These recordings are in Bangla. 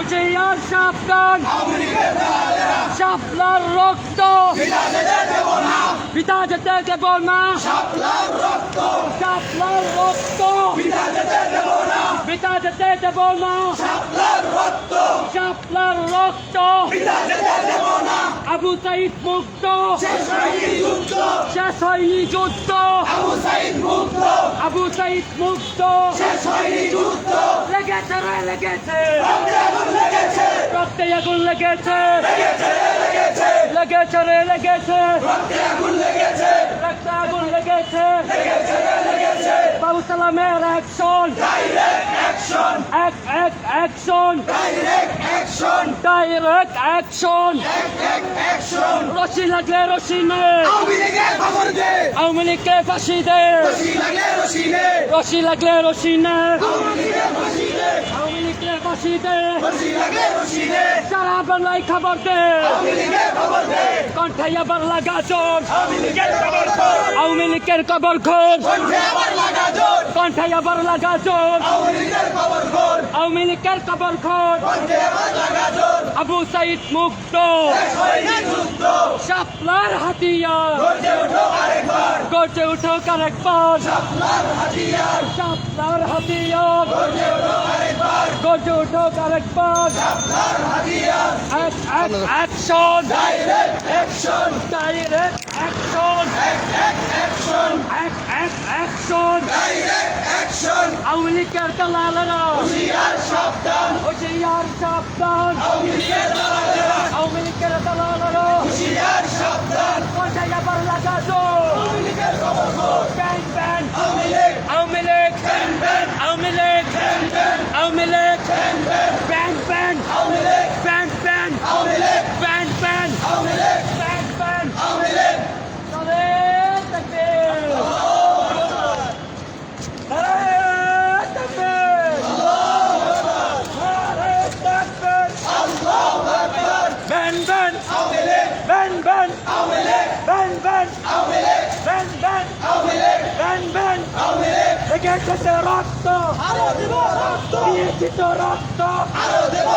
হুঁশিয়ার সাবধান। শাপলার রক্ত। পিতা যেতে দেব না। শাপলার রক্ত। পিতা যেতে দেব না। শাপলার রক্ত। আবু সাইদ মুক্ত। শেষ হয়নি যুদ্ধ। আবু সাইদ মুক্ত লেগেছে রে লেগেছে রক্তে আগুন লেগেছে লেগেছে রে লেগেছে রক্তে আগুন লেগেছে বাবু সালামের অ্যাকশন এক এক অ্যাকশন ডাইরেক্ট অ্যাকশন রশি লাগলে রশি নে। আওয়ামী লীগকে ফাঁসি দে। রশি লাগলে রশি নে। আওয়ামী লীগকে ফাঁসি দে। সারা বাংলায় খবর দে। কণ্ঠে আবার লাগা চোর আওয়ামী লীগের খবর খোঁজ কণ্ঠে আবার লাগা চোর আওয়ামী লীগের খবর খোঁজ আবু সাইদ মুক্ত শাপলার হাতিয়ার। গর্জে উঠো আরেকবার। শাপলার হাতিয়ার। Önce ortak Akbar. Yaplar Hadiyar. Ak, ak, action. Direct action. Direct action. Ek, ek, action. Ek, ek, action. Direct action. Avlilik yargılarına. Hoşiyar şaptan. Hoşiyar şaptan. Avlilik yargılarına. Avlilik yargılarına. Hoşiyar şaptan. Koşa yaparılacağız o. Avlilik. Ben ben. Avlilik. Avlilik. Ben ben. Avlilik. Ben ben. Avlilik. ben Awami League ben ben Awami League ben ben Awami League ben ben Awami League একে একে রক্ত আরো দেব রক্ত দিয়ে রক্ত আরো দেব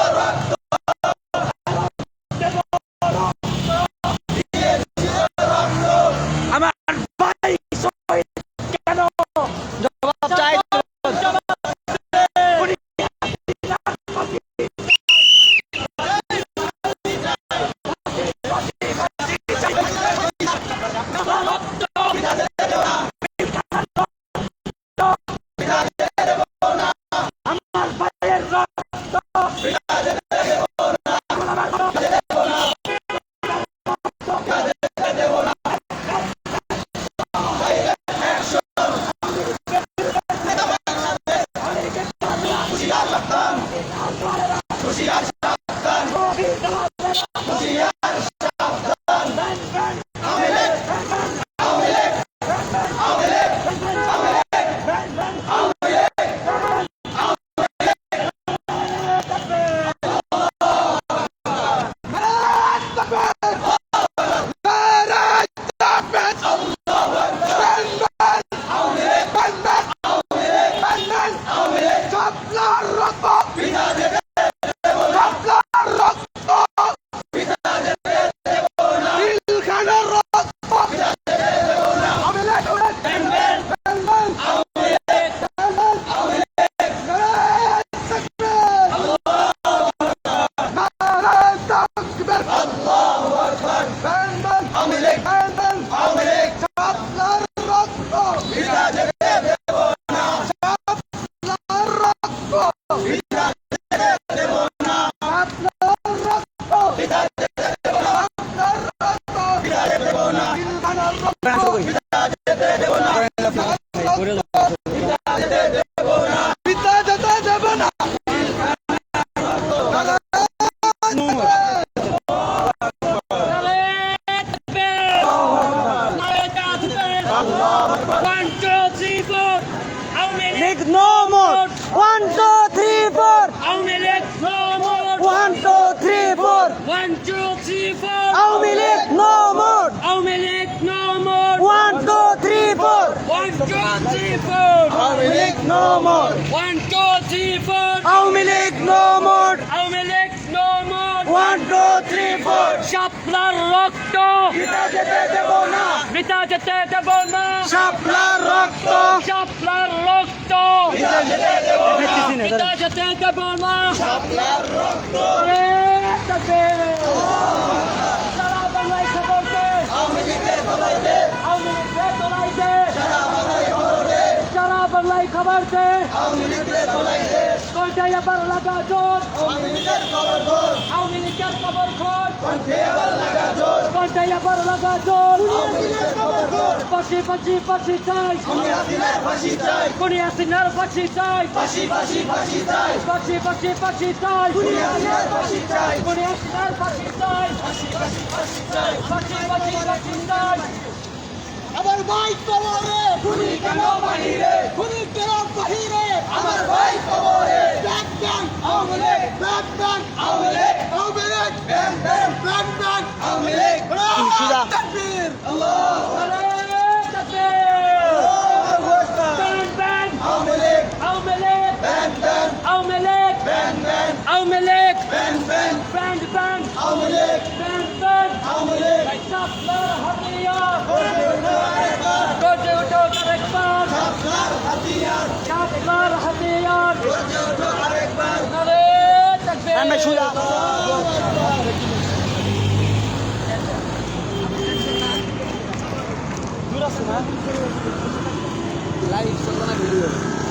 League no more one two three four Awami League no more one two three four one two three four Awami League no more Awami League no more one two three four one two three four Awami League no more one two three four Awami League no more Awami one two three four শাপলার রক্ত। বৃথা যেতে দেব না। বৃথা যেতে দেব না। শাপলার রক্ত। শাপলার রক্ত। বৃথা যেতে দেব না। বৃথা রক্ত। সারা বাংলায় খবর দে আওয়ামী লীগের বাংলায় খবর দে। কোনটাই আবার লাগা জোর? আওয়ামী লীগের খবর খোঁজ। কোনটাই আবার লাগা জোর? পাশি পাশি পাশি চাই। কোনি আসিনার পাশি চাই। পাশি পাশি পাশি চাই। কোনি আসিনার পাশি চাই। পাশি পাশি পাশি চাই। ভাই কবরে খুনি কেন বাহিরে? খুনি কেন বাহিরে? আমার ভাই কবরে। Back back, Awami back back, Awami Awami back back back back Awami সুদা তাকবীর আরে তাকবীর ban ban Awami League Awami League ban ban Awami League ban ban Awami League ban ban band band Awami League band band Awami League শাপলার হাতিয়ার গর্জে ওঠো আরেকবার আপনার হাতিয়ার শাপলার হাতে আরে